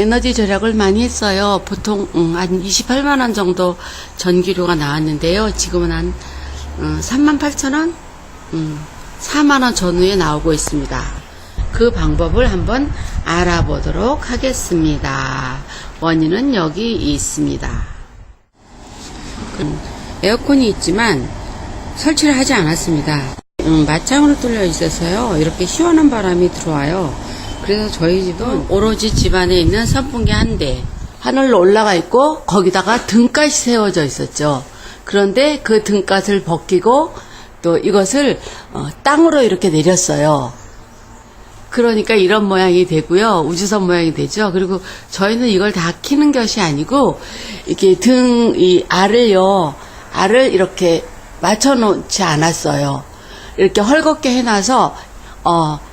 에너지 절약을 많이 했어요. 보통 음, 한 28만 원 정도 전기료가 나왔는데요. 지금은 한 음, 3만 8천 원, 음, 4만 원 전후에 나오고 있습니다. 그 방법을 한번 알아보도록 하겠습니다. 원인은 여기 있습니다. 음, 에어컨이 있지만 설치를 하지 않았습니다. 음, 맞창으로 뚫려 있어서요. 이렇게 시원한 바람이 들어와요. 그래서 저희 집은 오로지 집안에 있는 선풍기 한 대, 하늘로 올라가 있고 거기다가 등갓이 세워져 있었죠. 그런데 그 등갓을 벗기고 또 이것을 어, 땅으로 이렇게 내렸어요. 그러니까 이런 모양이 되고요. 우주선 모양이 되죠. 그리고 저희는 이걸 다 키는 것이 아니고 이렇게 등 이 알을요. 알을 이렇게 맞춰 놓지 않았어요. 이렇게 헐겁게 해놔서 어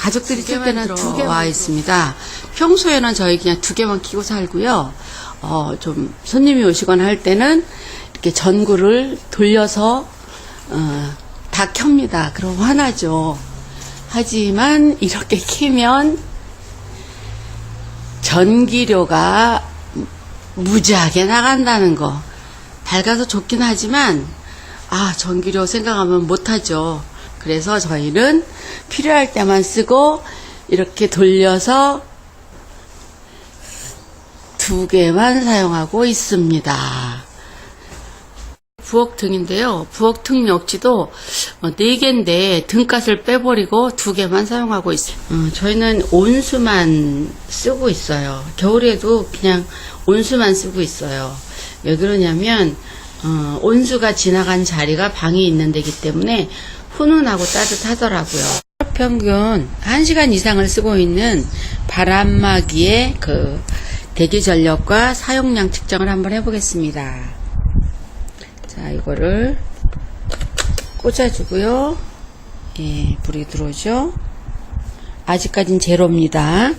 가족들이 쓸 때는 두 개와 있습니다. 평소에는 저희 그냥 두 개만 키고 살고요. 어 좀 손님이 오시거나 할 때는 이렇게 전구를 돌려서 어, 다 켭니다. 그럼 화나죠. 하지만 이렇게 키면 전기료가 무지하게 나간다는 거. 밝아서 좋긴 하지만, 아, 전기료 생각하면 못하죠. 그래서 저희는 필요할 때만 쓰고, 이렇게 돌려서 두 개만 사용하고 있습니다. 부엌등인데요. 부엌등 역시도 어, 네 개인데 등갓을 빼버리고 두 개만 사용하고 있어요. 어, 저희는 온수만 쓰고 있어요. 겨울에도 그냥 온수만 쓰고 있어요. 왜 그러냐면 어, 온수가 지나간 자리가 방이 있는 데기 때문에 훈훈하고 따뜻하더라고요. 평균 1시간 이상을 쓰고 있는 바람막이의 그 대기 전력과 사용량 측정을 한번 해보겠습니다. 자, 이거를 꽂아주고요. 예, 불이 들어오죠. 아직까진 제로입니다.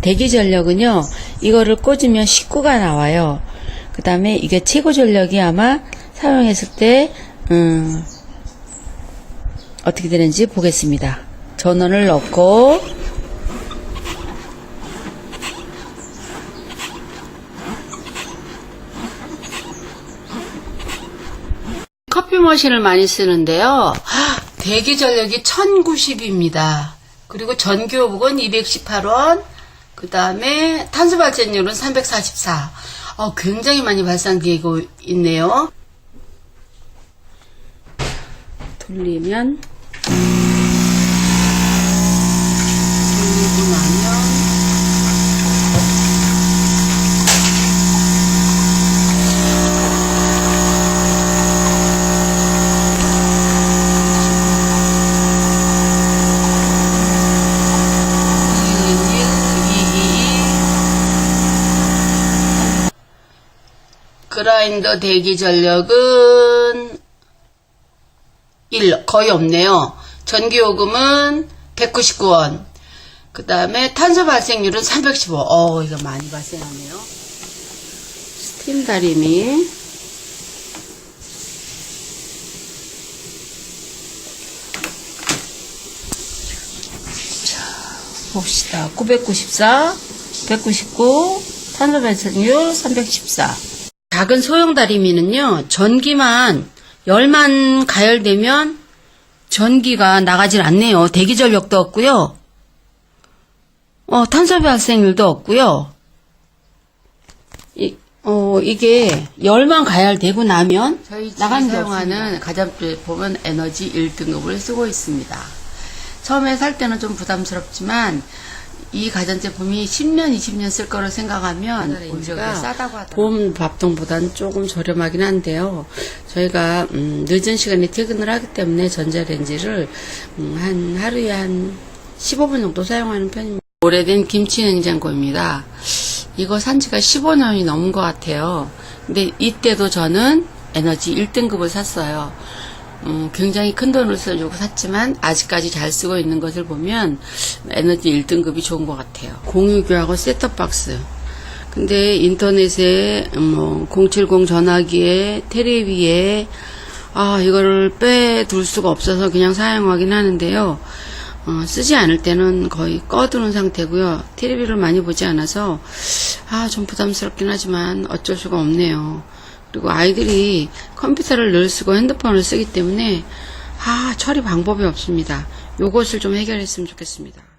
대기 전력은요, 이거를 꽂으면 19가 나와요. 그 다음에 이게 최고 전력이 아마 사용했을 때, 음, 어떻게 되는지 보겠습니다. 전원을 넣고, 커피 머신을 많이 쓰는데요. 대기 전력이 1090입니다. 그리고 전기요금은 218원, 그 다음에 탄소 발전율은 344. 어, 굉장히 많이 발산되고 있네요. 돌리면, 돌리고 나면, 그라인더 대기 전력은 1 거의 없네요. 전기요금은 199원. 그 다음에 탄소 발생률은 315. 어, 이거 많이 발생하네요. 스팀 다리미. 봅시다. 994, 199, 탄소 발생률 314. 작은 소형 다리미는요, 전기만, 열만 가열되면 전기가 나가질 않네요. 대기 전력도 없고요. 어, 탄소 발생률도 없고요. 이, 어, 이게 열만 가열되고 나면 나가는 게 사용하는 가전비 보면 에너지 1등급을 쓰고 있습니다. 처음에 살 때는 좀 부담스럽지만 이 가전제품이 10년, 20년 쓸 거를 생각하면 오히려 싸다고 하더라고요. 보험 밥통보다는 조금 저렴하긴 한데요. 저희가 음, 늦은 시간에 퇴근을 하기 때문에 전자레인지를 음, 한 하루에 한 15분 정도 사용하는 편입니다. 오래된 김치 냉장고입니다. 이거 산 지가 15년이 넘은 것 같아요. 근데 이때도 저는 에너지 1등급을 샀어요. 음, 굉장히 큰 돈을 써주고 샀지만 아직까지 잘 쓰고 있는 것을 보면 에너지 1등급이 좋은 것 같아요. 공유기하고 셋톱박스. 근데 인터넷에 뭐 070 전화기에 테레비에 아 이거를 빼둘 수가 없어서 그냥 사용하긴 하는데요. 어, 쓰지 않을 때는 거의 꺼두는 상태고요. TV를 많이 보지 않아서 아, 좀 부담스럽긴 하지만 어쩔 수가 없네요. 그리고 아이들이 컴퓨터를 늘 쓰고 핸드폰을 쓰기 때문에 아, 처리 방법이 없습니다. 요것을 좀 해결했으면 좋겠습니다.